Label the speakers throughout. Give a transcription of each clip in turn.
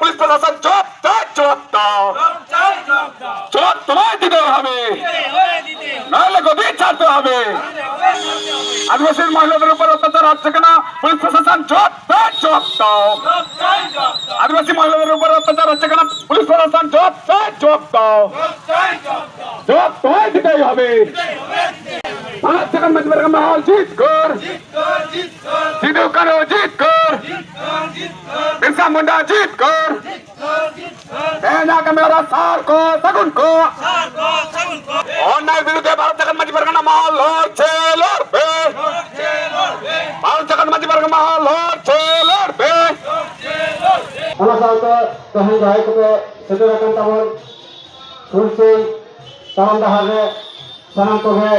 Speaker 1: police প্রশাসন, চোপ চোপ দাও চোপ। তোমায় দিতে হবে। নাহলে গদি ছাড়তে হবে। আদিবাসী মহিলাদের উপর অত্যাচার হচ্ছে কেন? পুলিশ প্রশাসন, চোপ তার চোপ আদিবাসী মহিলাদের উপর অত্যাচার হচ্ছে কেন? পুলিশ প্রশাসন, চোপ চোপ দাও চোপ, তোমায় দিতেই হবে। पाँच सेकंड मजबर का माहौल जीत कर जीतो करो जीत कर बिरसा मुंडा जीत कर सेना का मेरा सार को सगुन को অন্যায় বিরুদ্ধে ভারত জাগান মাঝি পারগানা মহল হচ্ছে লড়বে। ভারত জাগান মাঝি পারগানা মহল হচ্ছে লড়বে।
Speaker 2: আমরা সাধারণত তহিন রায়কে সেতু রাখেন তেমন শুনছি তেমন দেখা যায় স্থানান্তর হয়ে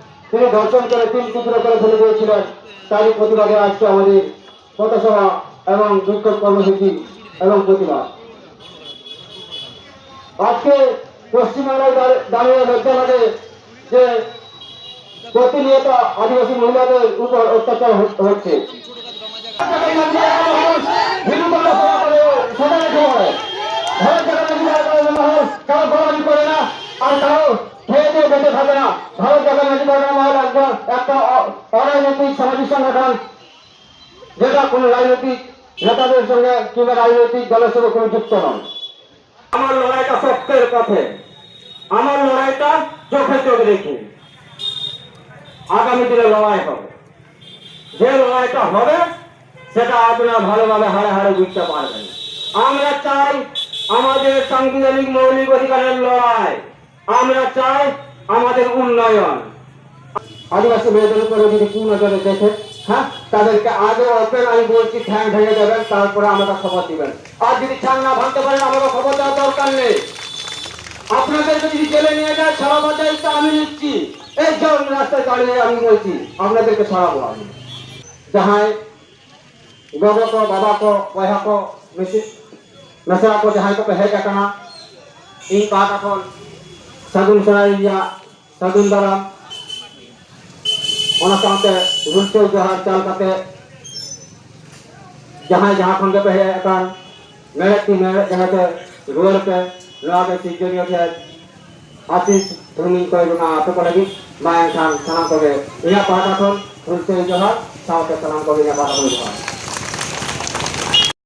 Speaker 2: তিনি ধর্ষণ করে, তিন টুকরো করে ফেলে দিয়েছিলেন। তারই প্রতিবাদে আজকে আমাদের পথসভা এবং বিক্ষোভ কর্মসূচি এবং প্রতিবাদ। আজকে পশ্চিমবাংলায় দাঁড়- দাঁড়িয়ে লজ্জা লাগে যে প্রতিনিয়ত আদিবাসী মহিলাদের উপর অত্যাচার হচ্ছে হিন্দু বাংলা সভা করে সবাই রেখে হয় ভারত জাগাতে বিবাহ করে না হয় কারও গোলামি করে না আর কারও খেয়ে দিয়ে বেঁচে থাকে না ভারত জাগাতে বিবাহ মহল একজন একটা অ- অরাজনৈতিক সামাজিক সংগঠন যেটা কোনো রাজনৈতিক নেতাদের সঙ্গে কিংবা রাজনৈতিক দলের সঙ্গে কোনো যুক্ত নয়। আমার লড়াইটা সত্যের পথে। আমার লড়াইটা চোখে চোখ রেখে আগামী দিনে লড়াই হবে। যে লড়াইটা হবে, সেটা আপনারা ভালোভাবে হারে হারে বুঝতে পারবেন। আমরা চাই আমাদের সাংবিধানিক মৌলিক অধিকারের লড়াই। আমরা চাই আমাদের উন্নয়ন। আদিবাসী মেয়েদের উপরে যদি কোন নজরে দেখে হ্যাঁ তাদেরকে আগে ওপেন আমি বলছি, ঠ্যাং ভেঙে দেবেন, তারপরে আমাকে খবর দিবেন। আর যদি ঠ্যাং না ভাঙতে পারেন আমাকে খবর দেওয়ার দরকার নেই। আপনাদের যদি জেলে নিয়ে যায় সারা বাজার তো আমি নিচ্ছি। এই যে অন্য রাস্তায় দাঁড়িয়ে আমি বলছি, আপনাদেরকে সরাবো আমি। যাহাই গবক বাবা কো গগক বাবাক বহাক কো যাহাই কো হেক কানা এই পাঠ এখন সাগুন সরাই ইয়া সাগুন দারাম ᱚᱱᱟ ᱥᱟᱶᱛᱮ ᱡᱚᱦᱟᱨ ᱪᱟᱞ ᱡᱟᱦᱟᱸᱭ ᱠᱷᱚᱱ ᱜᱮᱯᱮ ᱦᱮᱡ ᱟᱠᱟᱱ ᱱᱚᱣᱟ ᱠᱚ ᱪᱤᱠᱟᱹᱭᱟ ᱟᱥᱤᱥ ᱫᱷᱩᱢᱤᱧ ᱠᱚᱭ ᱵᱚᱱᱟ ᱟᱯᱮ ᱠᱚ ᱞᱟᱹᱜᱤᱫ ᱢᱟ ᱥᱟᱱᱟᱢ ᱠᱚᱜᱮ ᱤᱧᱟᱹᱜ ᱯᱟᱦᱴᱟ ᱠᱷᱚᱱ ᱨᱩᱥᱴᱟᱹ ᱡᱚᱦᱟᱨ ᱥᱟᱶᱛᱮ ᱥᱟᱱᱟᱢ ᱠᱚᱜᱮ ᱤᱧᱟᱹᱜ